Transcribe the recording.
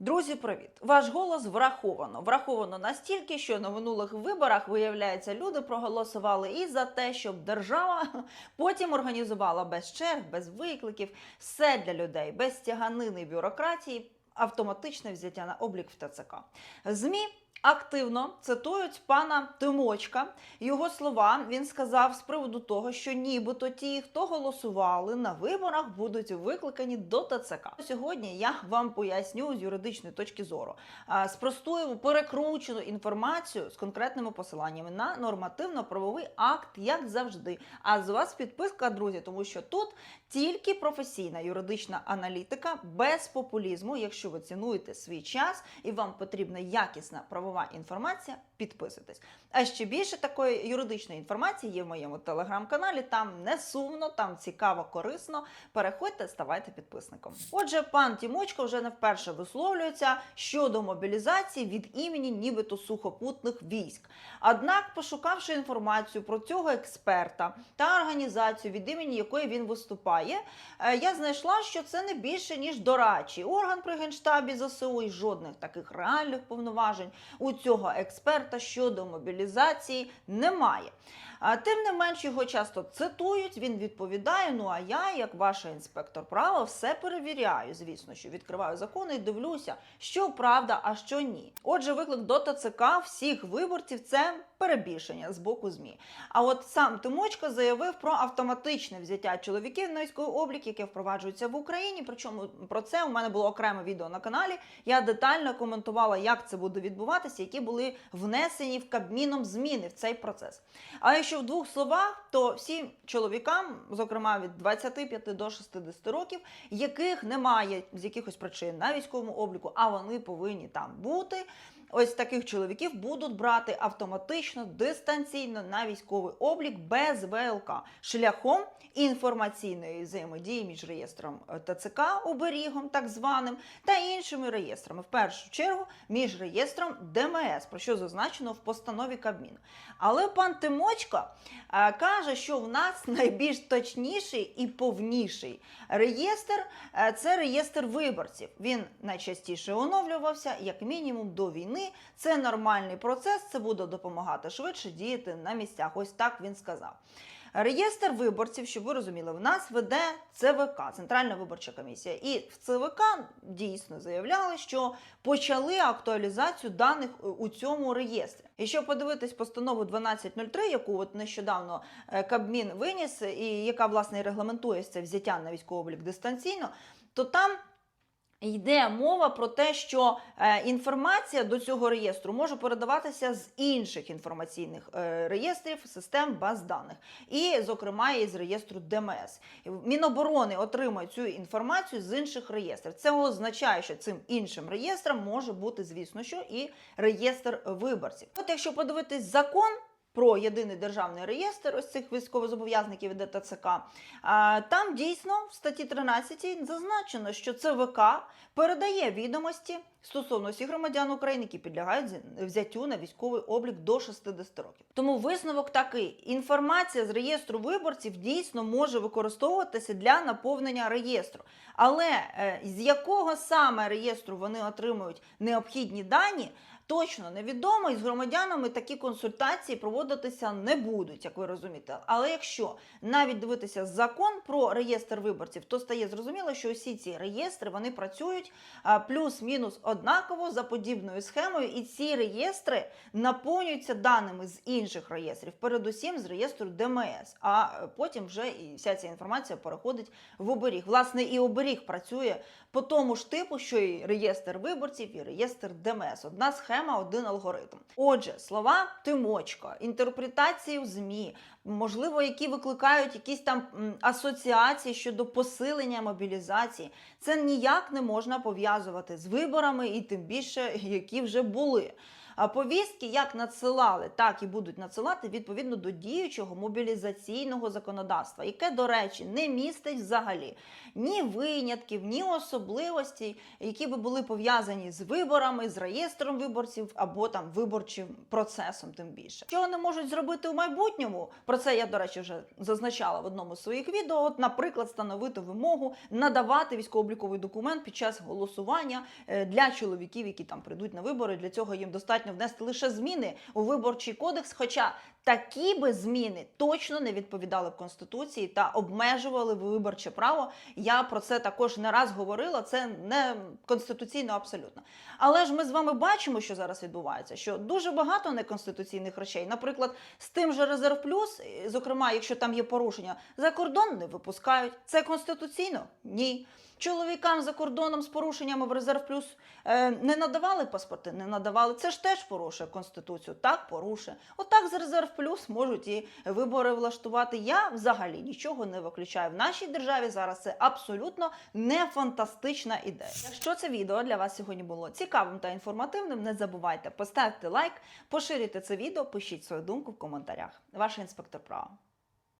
Друзі, привіт! Ваш голос враховано. Враховано настільки, що на минулих виборах, виявляється, люди проголосували і за те, щоб держава потім організувала без черг, без викликів, все для людей, без тяганини бюрократії, автоматичне взяття на облік в ТЦК. ЗМІ активно цитують пана Тимочка. Його слова він сказав з приводу того, що нібито ті, хто голосували на виборах, будуть викликані до ТЦК. Сьогодні я вам поясню з юридичної точки зору. а, Спростую перекручену інформацію з конкретними посиланнями на нормативно-правовий акт, як завжди. А з вас підписка, друзі, тому що тут тільки професійна юридична аналітика без популізму. Якщо ви цінуєте свій час і вам потрібна якісна правова інформація, підписуйтесь. А ще більше такої юридичної інформації є в моєму телеграм-каналі. Там не сумно, там цікаво, корисно. Переходьте, ставайте підписником. Отже, пан Тімочко вже не вперше висловлюється щодо мобілізації від імені нібито сухопутних військ. Однак, пошукавши інформацію про цього експерта та організацію, від імені якої він виступає, е, я знайшла, що це не більше ніж дорадчий орган при генштабі ЗСУ і жодних таких реальних повноважень у цього експерта щодо мобілізації немає. Тим не менш його часто цитують. Він відповідає: ну а я, як ваша інспектор права, все перевіряю. Звісно, що відкриваю закони і дивлюся, що правда, а що ні. Отже, виклик до ТЦК всіх виборців це перебільшення з боку ЗМІ. А от сам Тимочко заявив про автоматичне взяття чоловіків на військовий облік, яке впроваджується в Україні. Причому про це у мене було окреме відео на каналі. Я детально коментувала, як це буде відбуватися, які були внесені в Кабміном зміни в цей процес. А якщо в двох словах, то всім чоловікам, зокрема від 25 до 60 років, яких немає з якихось причин на військовому обліку, а вони повинні там бути. Ось таких чоловіків будуть брати автоматично дистанційно на військовий облік без ВЛК шляхом інформаційної взаємодії між реєстром е, ТЦК оберігом, так званим, та іншими реєстрами. В першу чергу між реєстром ДМС, про що зазначено в постанові Кабміну. Але пан Тимочко е, каже, що в нас найбільш точніший і повніший реєстр е, це реєстр виборців. Він найчастіше оновлювався, як мінімум до війни. Це нормальний процес, це буде допомагати швидше діяти на місцях. Ось так він сказав. Реєстр виборців, щоб ви розуміли, в нас веде ЦВК, Центральна виборча комісія. І в ЦВК дійсно заявляли, що почали актуалізацію даних у цьому реєстрі. І щоб подивитись постанову 1203, яку от нещодавно е, Кабмін виніс, і яка власне регламентує це взяття на військовий облік дистанційно, то там. Йде мова про те, що е, інформація до цього реєстру може передаватися з інших інформаційних е, реєстрів, систем баз даних, і, зокрема, і з реєстру ДМС. Міноборони отримує цю інформацію з інших реєстрів. Це означає, що цим іншим реєстром може бути, звісно, що і реєстр виборців. От якщо подивитись закон. Про єдиний державний реєстр ось цих військовозобов'язаників від ТЦК. Там дійсно в статті 13 зазначено, що ЦВК передає відомості стосовно всіх громадян України, які підлягають взяттю на військовий облік до 60 років. Тому висновок такий: інформація з реєстру виборців дійсно може використовуватися для наповнення реєстру. Але е, з якого саме реєстру вони отримують необхідні дані? Точно невідомо, і з громадянами такі консультації проводитися не будуть, як ви розумієте. Але якщо навіть дивитися закон про реєстр виборців, то стає зрозуміло, що усі ці реєстри вони працюють плюс-мінус однаково за подібною схемою, і ці реєстри наповнюються даними з інших реєстрів, передусім з реєстру ДМС. А е, потім вже і вся ця інформація переходить в оберіг. Власне, і оберіг працює по тому ж типу, що і реєстр виборців, і реєстр ДМС. Одна схема, один алгоритм. Отже, слова Тимочка, інтерпретації в ЗМІ, можливо, які викликають якісь там асоціації щодо посилення мобілізації. Це ніяк не можна пов'язувати з виборами, і тим більше, які вже були. А повістки як надсилали, так і будуть надсилати відповідно до діючого мобілізаційного законодавства, яке, до речі, не містить взагалі ні винятків, ні особливостей, які би були пов'язані з виборами, з реєстром виборців або там виборчим процесом, тим більше. Що вони можуть зробити у майбутньому? Про це я, до речі, вже зазначала в одному з своїх відео. От, наприклад, встановити вимогу надавати військово-обліковий документ під час голосування е, для чоловіків, які там прийдуть на вибори. Для цього їм достатньо внести лише зміни у виборчий кодекс. Хоча такі би зміни точно не відповідали б конституції та обмежували виборче право. Я про це також не раз говорила. Це не конституційно абсолютно. Але ж ми з вами бачимо, що зараз відбувається, що дуже багато неконституційних речей. Наприклад, з тим же резерв плюс, зокрема, якщо там є порушення, за кордон не випускають. Це конституційно? Ні. Чоловікам за кордоном з порушеннями в резерв плюс е, не надавали паспорти, не надавали. Це ж теж порушує конституцію. Так, порушує. Отак з резерв плюс можуть і вибори влаштувати. Я взагалі нічого не виключаю. В нашій державі зараз це абсолютно не фантастична ідея. Якщо це відео для вас сьогодні було цікавим та інформативним, не забувайте поставити лайк, поширюйте це відео, пишіть свою думку в коментарях. Ваш інспектор права.